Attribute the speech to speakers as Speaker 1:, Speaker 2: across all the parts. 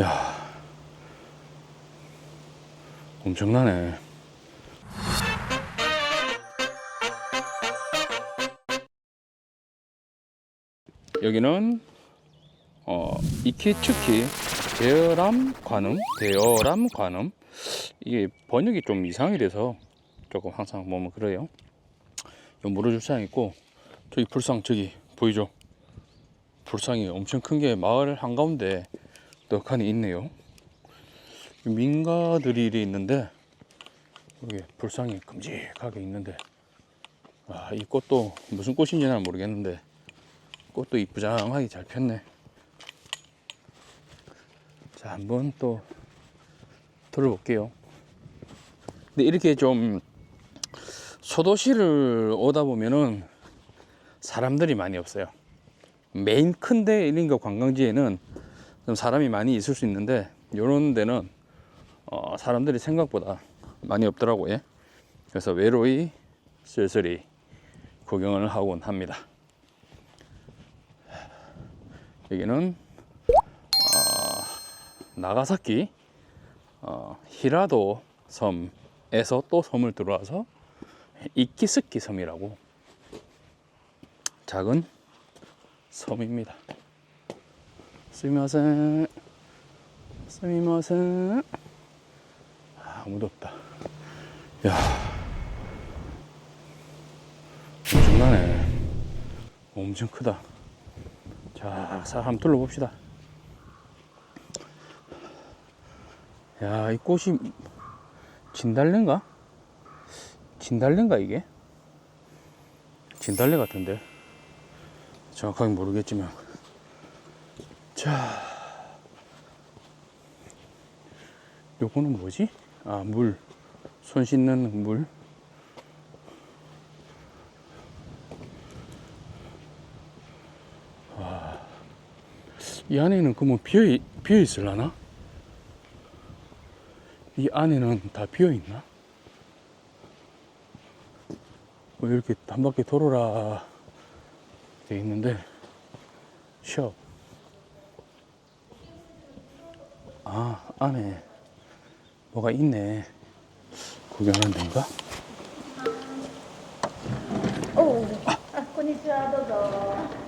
Speaker 1: 야 엄청나네. 여기는 어, 이키츠키 대여람 관음 대여람 관음 이게 번역이 좀 이상이 돼서 조금 항상 보면 그래요. 요 무르주차장 있고 저기 불상 저기 보이죠? 불상이 엄청 큰 게 마을 한가운데 떡하니 있네요. 민가들이 있는데 여기 불상이 큼직하게 있는데 아, 이 꽃도 무슨 꽃인지 는 모르겠는데 꽃도 이쁘장하게 잘 폈네. 자, 한번 또 들어볼게요. 근데 이렇게 좀 소도시를 오다 보면은 사람들이 많이 없어요. 메인 큰데 이런 거 관광지에는 좀 사람이 많이 있을 수 있는데 이런 데는 어, 사람들이 생각보다 많이 없더라고요. 그래서 외로이 쓸쓸히 구경을 하곤 합니다. 여기는 어, 나가사키 어, 히라도 섬에서 또 섬을 들어와서 이키스키 섬이라고 작은 섬입니다. 스미마센 스미마센 아, 아무도 없다. 야 엄청나네. 엄청 크다. 자, 사 한번 둘러봅시다. 야, 이 꽃이 진달래인가? 진달래인가 이게? 진달래 같은데. 정확하게 모르겠지만. 자. 요거는 뭐지? 아, 물. 손 씻는 물. 이 안에는 그뭐 비어, 비어 있을라나? 이 안에는 다 비어 있나? 뭐 이렇게 한 바퀴 돌아라 돼 있는데 숍. 아 안에 뭐가 있네. 구경하는 데인가?
Speaker 2: おうあこんにちはどうぞ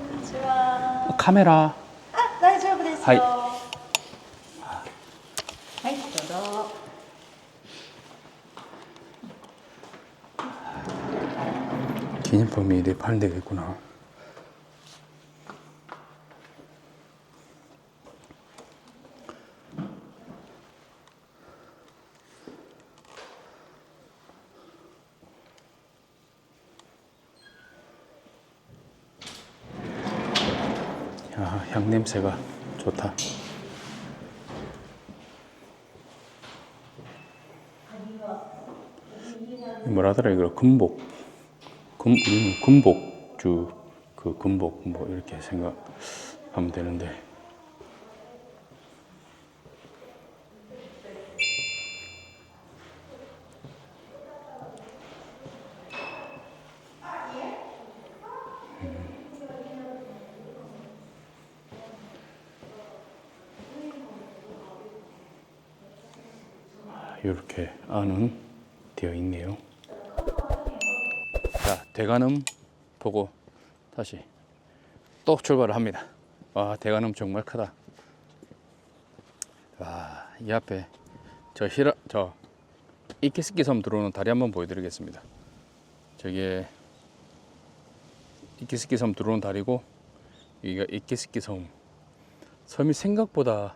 Speaker 2: こんにちは
Speaker 1: 카메라.
Speaker 2: あ大丈夫ですよ
Speaker 1: はい
Speaker 2: はいどうぞ
Speaker 1: 기념품이 이렇게 파는 데가 있구나. 야, 향 냄새가 좋다. 이 뭐라더라 이거 금복. 금, 우리는 금복주, 그 금복, 뭐, 이렇게 생각하면 되는데. 이렇게 안은 되어 있네요. 자, 대관음 보고 다시 또 출발을 합니다. 와, 대관음 정말 크다. 와, 이 앞에 저 히라, 저 이키스키 섬 들어오는 다리 한번 보여드리겠습니다. 저게 이키스키 섬 들어오는 다리고 여기가 이키스키 섬. 섬이 생각보다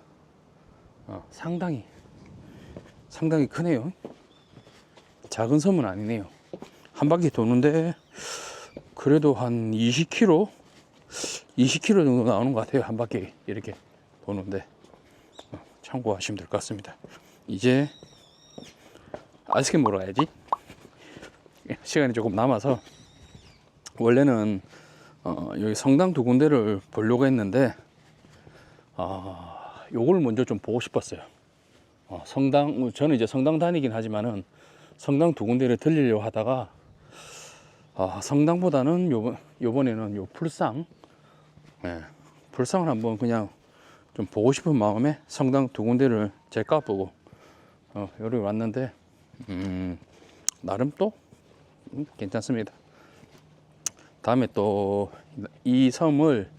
Speaker 1: 어, 상당히 상당히 크네요. 작은 섬은 아니네요. 한 바퀴 도는데 그래도 한 20km 20km 정도 나오는 것 같아요 한 바퀴 이렇게 도는데. 어, 참고하시면 될 것 같습니다. 이제 아이스크림 먹으러 가야지. 시간이 조금 남아서. 원래는 어, 여기 성당 두 군데를 보려고 했는데 아 요걸 먼저 좀 보고 싶었어요 어, 성당 저는 이제 성당 다니긴 하지만은 성당 두 군데를 들리려고 하다가 아, 성당보다는 요번 요번에는 요 풀상 예. 풀상을 한번 그냥 좀 보고 싶은 마음에 성당 두 군데를 제가 보고 어, 여기 왔는데 음, 나름 또 음, 괜찮습니다. 다음에 또 이 섬을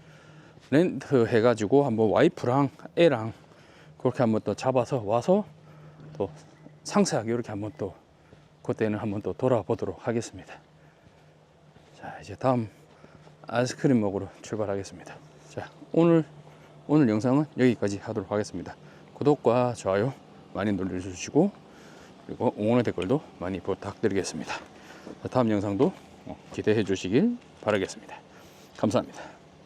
Speaker 1: 렌트 해가지고 한번 와이프랑 애랑 그렇게 한번 또 잡아서 와서 또 상세하게 이렇게 한번 또 그때는 한번 또 돌아보도록 하겠습니다. 자 이제 다음 아이스크림 먹으러 출발하겠습니다. 자 오늘 오늘 영상은 여기까지 하도록 하겠습니다. 구독과 좋아요 많이 눌러주시고 그리고 응원의 댓글도 많이 부탁드리겠습니다. 자, 다음 영상도 어, 기대해 주시길 바라겠습니다. 감사합니다.